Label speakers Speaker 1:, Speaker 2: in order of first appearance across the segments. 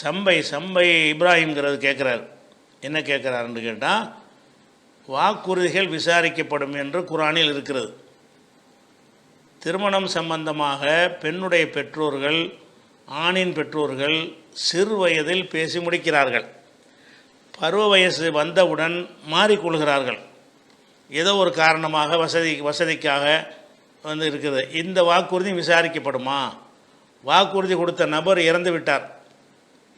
Speaker 1: சம்பை சம்பை இப்ராஹிம்ங்கிறது கேட்குறாரு. என்ன கேட்குறாருன்னு கேட்டால் வாக்குறுதிகள் விசாரிக்கப்படும் என்று குரானில் இருக்கிறது. திருமணம் சம்பந்தமாக பெண்ணுடைய பெற்றோர்கள் ஆணின் பெற்றோர்கள் சிறு வயதில் பேசி முடிக்கிறார்கள். பருவ வயசு வந்தவுடன் மாறிக்கொள்கிறார்கள். ஏதோ ஒரு காரணமாக வசதி வசதிக்காக வந்து இருக்குது. இந்த வாக்குறுதி விசாரிக்கப்படுமா? வாக்குறுதி கொடுத்த நபர் இறந்து விட்டார்.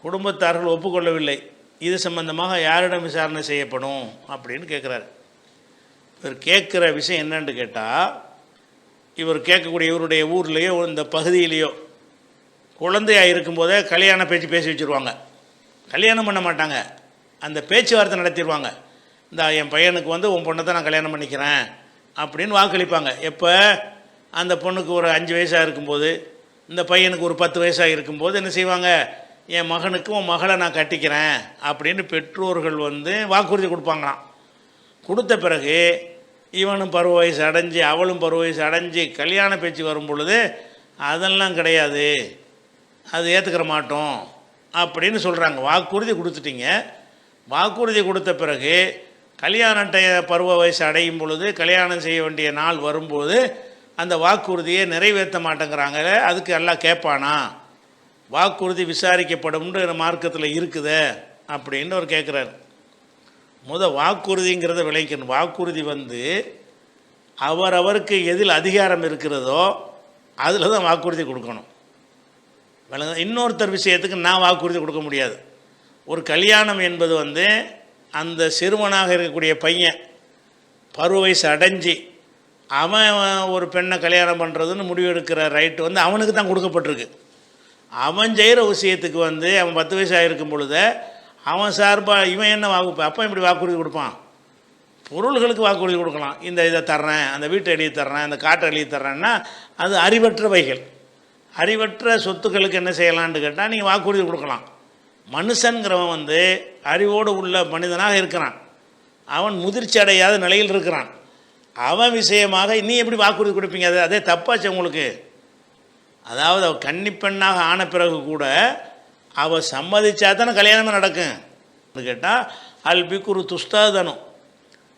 Speaker 1: குடும்பத்தார்கள் ஒப்புக்கொள்ளவில்லை. இது சம்பந்தமாக யாரிடம் விசாரணை செய்யப்படும்? அப்படின்னு கேட்குறாரு இவர் கேட்குற விஷயம் என்னன்னு கேட்டால் இவர் கேட்கக்கூடிய இவருடைய ஊர்லேயோ இந்த பகுதியிலேயோ குழந்தையாக இருக்கும்போதே கல்யாண பேச்சு பேசி வச்சுருவாங்க. கல்யாணம் பண்ண மாட்டாங்க. அந்த பேச்சுவார்த்தை நடத்திடுவாங்க இந்த என் பையனுக்கு வந்து உன் பொண்ணை தான் நான் கல்யாணம் பண்ணிக்கிறேன் அப்படின்னு வாக்களிப்பாங்க. எப்போ? அந்த பொண்ணுக்கு ஒரு அஞ்சு வயசாக இருக்கும்போது இந்த பையனுக்கு ஒரு பத்து வயசாக இருக்கும்போது என்ன செய்வாங்க? என் மகனுக்கு உன் மகளை நான் கட்டிக்கிறேன் அப்படின்னு பெற்றோர்கள் வந்து வாக்குறுதி கொடுப்பாங்களாம். கொடுத்த பிறகு இவனும் பருவ வயசு அடைஞ்சு அவளும் பருவ வயசு அடைஞ்சு கல்யாண பேச்சு வரும் பொழுது அதெல்லாம் கிடையாது. அது ஏற்றுக்கிற மாட்டோம். அப்படின்னு சொல்கிறாங்க வாக்குறுதி கொடுத்துட்டீங்க. வாக்குறுதி கொடுத்த பிறகு கல்யாண பருவ வயசு அடையும் பொழுது கல்யாணம் செய்ய வேண்டிய நாள் வரும்போது அந்த வாக்குறுதியை நிறைவேற்ற மாட்டேங்கிறாங்க அதுக்கு எல்லாம் கேட்பானா? வாக்குறுதி விசாரிக்கப்படும்னு மார்க்கத்தில் இருக்குதே அப்படின்னு அவர் கேட்குறாரு முத வாக்குறுதிங்கிறத விளைக்கணும். வாக்குறுதி வந்து அவரவருக்கு எதில் அதிகாரம் இருக்கிறதோ அதில் தான் வாக்குறுதி கொடுக்கணும். விளங்க இன்னொருத்தர் விஷயத்துக்கு நான் வாக்குறுதி கொடுக்க முடியாது. ஒரு கல்யாணம் என்பது வந்து அந்த சிறுவனாக இருக்கக்கூடிய பையன் பருவ வயசு அடைஞ்சு அவன் ஒரு பெண்ணை கல்யாணம் பண்ணுறதுன்னு முடிவெடுக்கிற ரைட்டு வந்து அவனுக்கு தான் கொடுக்கப்பட்டிருக்கு. அவன் செய்கிற விஷயத்துக்கு வந்து அவன் பத்து வயசாக இருக்கும் பொழுது அவன் சார்பாக இவன் என்ன வாக்கு அப்போ இப்படி வாக்குறுதி கொடுப்பான். பொருள்களுக்கு வாக்குறுதி கொடுக்கலாம். இந்த இதை தர்றேன் அந்த வீட்டை எழுதி தர்றேன் அந்த காட்டை எழுதி தர்றேன்னா அது அறிவற்ற வைகள் அறிவற்ற சொத்துக்களுக்கு என்ன செய்யலான்னு கேட்டால் நீங்கள் வாக்குறுதி கொடுக்கலாம். மனுஷன்கிறவன் வந்து அறிவோடு உள்ள மனிதனாக இருக்கிறான். அவன் முதிர்ச்சி அடையாத நிலையில் இருக்கிறான். அவன் விஷயமாக நீ எப்படி வாக்குறுதி கொடுப்பீங்க? அது அதே தப்பாச்சு உங்களுக்கு. அதாவது அவள் கன்னிப்பெண்ணாக ஆன பிறகு கூட அவள் சம்மதிச்சா தானே கல்யாணமே நடக்கும். கேட்டால் அல் பிக்குரு துஸ்தாதனும்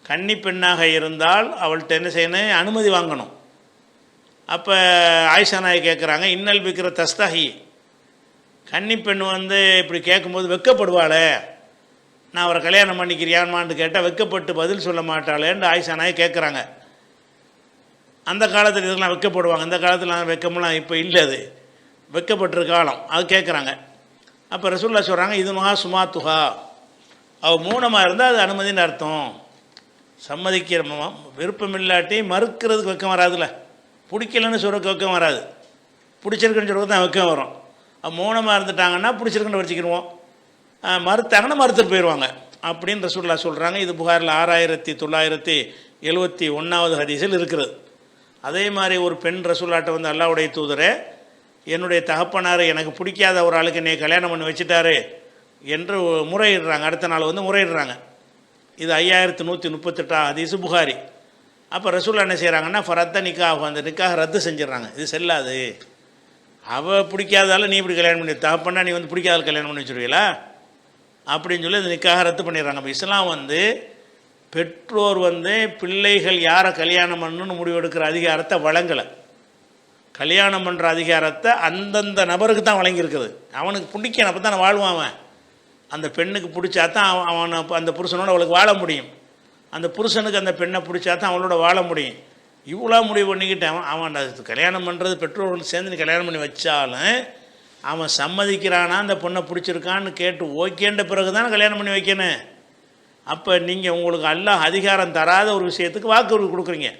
Speaker 1: கன்னிப்பெண்ணாக இருந்தால் அவள்கிட்ட என்ன செய்யணும்? அனுமதி வாங்கணும். அப்போ ஆயிஷா நாய் கேட்குறாங்க இன்னல் பிக்கிற தஸ்தாகி கன்னிப்பெண் வந்து இப்படி கேட்கும்போது வெக்கப்படுவாளே. நான் அவரை கல்யாணம் பண்ணிக்கிறியான்மான்னு கேட்டால் வெக்கப்பட்டு பதில் சொல்ல மாட்டாளேன்னு ஆயிஷா நாய் கேட்குறாங்க அந்த காலத்தில் இதெல்லாம் வெக்கப்படுவாங்க. அந்த காலத்தில் வெக்கமெல்லாம் இப்போ இல்லை அது. வெக்கப்பட்டிரு காலம். அது கேட்குறாங்க அப்போ ரசூல்லா சொல்கிறாங்க இது மகா சுமா துஹா அவள் மூணமாக இருந்தால் அது அனுமதின்னு அர்த்தம். சம்மதிக்கிற விருப்பம் இல்லாட்டி மறுக்கிறதுக்கு வெக்கம் வராதுல்ல பிடிக்கலன்னு சொல்கிறக்கு வெக்கம் வராது. பிடிச்சிருக்குன்னு சொல்கிறது தான் வெக்கம் வரும். அவ மௌனமாக இருந்துட்டாங்கன்னா பிடிச்சிருக்குன்னு வச்சுக்கிடுவோம் மறுத்தாங்கன்னா மறுத்துட்டு போயிடுவாங்க அப்படின்னு ரசூல்லா சொல்கிறாங்க இது புகாரில் ஆறாயிரத்தி தொள்ளாயிரத்தி எழுபத்தி ஒன்றாவது ஹதீஸில் இருக்கிறது. அதே மாதிரி ஒரு பெண் ரசூலாட்ட வந்து அல்லாவுடைய தூதரே என்னுடைய தகப்பனார் எனக்கு பிடிக்காத ஒரு ஆளுக்கு என்னை கல்யாணம் பண்ணி வச்சுட்டாரு என்று முறையிடுறாங்க. அடுத்த நாள் வந்து முறையிடுறாங்க. இது ஐயாயிரத்து நூற்றி முப்பத்தெட்டா ஹதீஸு புகாரி. அப்போ ரசூலா என்ன செய்கிறாங்கன்னா ஃபரத்த நிக்காக அந்த நிக்காக ரத்து செஞ்சிடறாங்க. இது செல்லாது. அவள் பிடிக்காதால நீ இப்படி கல்யாணம் பண்ணி தகப்பண்ணா நீ வந்து பிடிக்காத கல்யாணம் பண்ணி வச்சுருவீங்களா? அப்படின்னு சொல்லி அந்த நிக்காக ரத்து பண்ணிடுறாங்க. இப்போ இஸ்லாம் வந்து பெற்றோர் வந்து பிள்ளைகள் யாரை கல்யாணம் பண்ணணும்னு முடிவெடுக்கிற அதிகாரத்தை வழங்கலை. கல்யாணம் பண்ணுற அதிகாரத்தை அந்தந்த நபருக்கு தான் வழங்கியிருக்குது. அவனுக்கு பிடிக்கணும் அப்போ தானே வாழ்வான் அவன். அந்த பெண்ணுக்கு பிடிச்சா தான் அவன் அவனை அந்த புருஷனோட அவளுக்கு வாழ முடியும். அந்த புருஷனுக்கு அந்த பெண்ணை பிடிச்சா தான் அவளோட வாழ முடியும். இவ்வளோ முடிவு பண்ணிக்கிட்டு அவன் அவன் அது கல்யாணம் பண்ணுறது பெற்றோர்கள் சேர்ந்து கல்யாணம் பண்ணி வச்சாலும் அவன் சம்மதிக்கிறானா அந்த பொண்ணை பிடிச்சிருக்கான்னு கேட்டு ஓகேன்ற பிறகு தான் கல்யாணம் பண்ணி வைக்கணும். அப்போ நீங்கள் உங்களுக்கு எல்லாம் அதிகாரம் தராத ஒரு விஷயத்துக்கு வாக்குறுதி கொடுக்குறீங்க.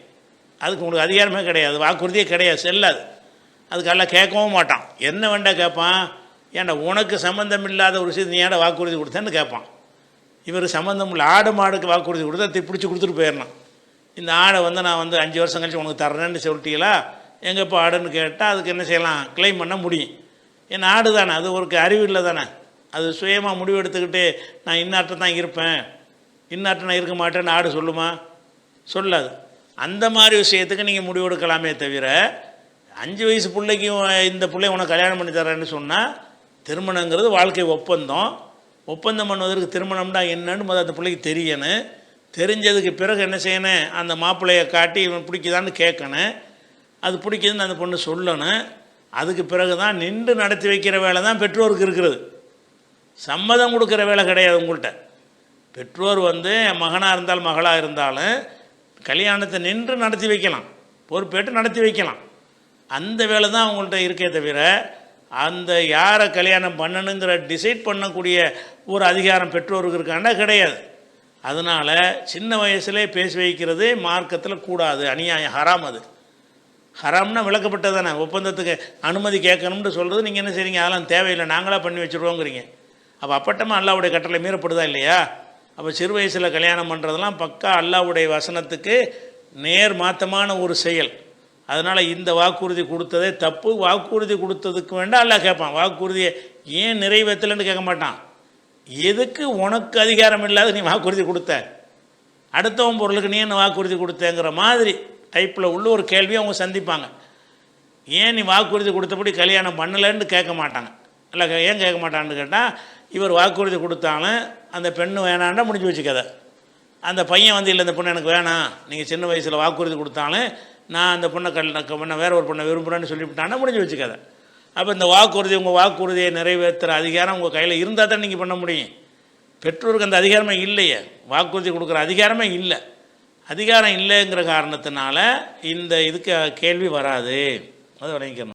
Speaker 1: அதுக்கு உங்களுக்கு அதிகாரமே கிடையாது. வாக்குறுதியே கிடையாது. செல்லாது. அதுக்கு எல்லாம் கேட்கவும் மாட்டான். என்ன வேண்டா கேட்பான்? ஏன்டா உனக்கு சம்மந்தம் இல்லாத ஒரு விஷயத்தை நீ ஏன்டா வாக்குறுதி கொடுத்தேன்னு கேட்பான். இவர் சம்மந்தம் இல்லை ஆடு மாடுக்கு வாக்குறுதி கொடுத்தா தி- பிடிச்சி கொடுத்துட்டு போயிடணும். இந்த ஆடை வந்து நான் வந்து அஞ்சு வருஷம் கழிச்சு உனக்கு தரேன்னு சொல்லிட்டீங்களா? எங்கேப்பா ஆடுன்னு கேட்டால் அதுக்கு என்ன செய்யலாம்? க்ளைம் பண்ண முடியும். ஏன்னா ஆடு தானே. அது ஒரு அறிவு இல்லை தானே. அது சுயமாக முடிவு எடுத்துக்கிட்டு நான் இன்னாட்ட தான் இருப்பேன். இன்னாட்ட நான் இருக்க மாட்டேன்னு ஆடு சொல்லுமா? சொல்லாது. அந்த மாதிரி விஷயத்துக்கு நீங்கள் முடிவு எடுக்கலாமே தவிர அஞ்சு வயசு பிள்ளைக்கும் இந்த பிள்ளை உனக்கு கல்யாணம் பண்ணி தரேன்னு சொன்னால் திருமணங்கிறது வாழ்க்கை ஒப்பந்தம். ஒப்பந்தம் பண்ணுவதற்கு திருமணம்னா என்னன்னு முதல் அந்த பிள்ளைக்கு தெரியணும். தெரிஞ்சதுக்கு பிறகு என்ன செய்யணும்? அந்த மாப்பிள்ளையை காட்டி இவன் பிடிக்குதான்னு கேட்கணும். அது பிடிக்குதுன்னு அந்த பொண்ணு சொல்லணும். அதுக்கு பிறகு தான் நின்று நடத்தி வைக்கிற வேலை தான் பெற்றோருக்கு இருக்கிறது. சம்மதம் கொடுக்குற வேலை கிடையாது உங்கள்கிட்ட. பெற்றோர் வந்து மகனாக இருந்தாலும் மகளாக இருந்தாலும் கல்யாணத்தை நின்று நடத்தி வைக்கலாம். பொறுப்பேற்று நடத்தி வைக்கலாம். அந்த வேலை தான் அவங்கள்ட்ட இருக்கே தவிர அந்த யாரை கல்யாணம் பண்ணணுங்கிற டிசைட் பண்ணக்கூடிய ஒரு அதிகாரம் பெற்றோருக்கு இருக்காண்டா? கிடையாது. அதனால் சின்ன வயசுலேயே பேசி வைக்கிறது மார்க்கத்தில் கூடாது. அநியாயம். ஹராம் அது. ஹராம்னா விளக்கப்பட்டது தானே. ஒப்பந்தத்துக்கு அனுமதி கேட்கணும்னு சொல்கிறது நீங்கள் என்ன செய்றீங்க? அதெல்லாம் தேவையில்லை. நாங்களாக பண்ணி வச்சுருவோங்கிறீங்க. அப்போ அப்பட்டமாக அல்லாவுடைய கட்டளை மீறப்படுதா இல்லையா? அப்போ சிறு வயசில் கல்யாணம் பண்ணுறதெல்லாம் பக்கா அல்லாவுடைய வசனத்துக்கு நேர் மாத்தமான ஒரு செயல். அதனால் இந்த வாக்குறுதி கொடுத்ததே தப்பு. வாக்குறுதி கொடுத்ததுக்கு வேண்டாம் அல்லாஹ் கேட்பான் வாக்குறுதியை ஏன் நிறைவேற்றலைன்னு கேட்க மாட்டான். எதுக்கு உனக்கு அதிகாரம் இல்லாத நீ வாக்குறுதி கொடுத்த? அடுத்தவன் பொருளுக்கு நீ என்ன வாக்குறுதி கொடுத்தேங்கிற மாதிரி டைப்பில் உள்ள ஒரு கேள்வியை அவங்க சந்திப்பாங்க. ஏன் நீ வாக்குறுதி கொடுத்தபடி கல்யாணம் பண்ணலைன்னு கேட்க மாட்டாங்க. இல்லை ஏன் கேட்க மாட்டான்னு கேட்டால் இவர் வாக்குறுதி கொடுத்தாலும் அந்த பெண்ணு வேணான்னா முடிஞ்சு வச்சு கதை. அந்த பையன் வந்து இல்லை இந்த பொண்ணு எனக்கு வேணாம். நீங்கள் சின்ன வயசில் வாக்குறுதி கொடுத்தாலும் நான் அந்த பொண்ணை கல் பொண்ணை வேற ஒரு பொண்ணை விரும்புகிறேன்னு சொல்லிவிட்டான்னா முடிஞ்சு வச்சு கதை. அப்போ இந்த வாக்குறுதி உங்கள் வாக்குறுதியை நிறைவேற்றுற அதிகாரம் உங்கள் கையில் இருந்தால் தான் நீங்கள் பண்ண முடியும். பெற்றோருக்கு அந்த அதிகாரமே இல்லையே. வாக்குறுதி கொடுக்குற அதிகாரமே இல்லை. அதிகாரம் இல்லைங்கிற காரணத்தினால இந்த இதுக்கு கேள்வி வராது. அதை விளங்கிக்கணும்.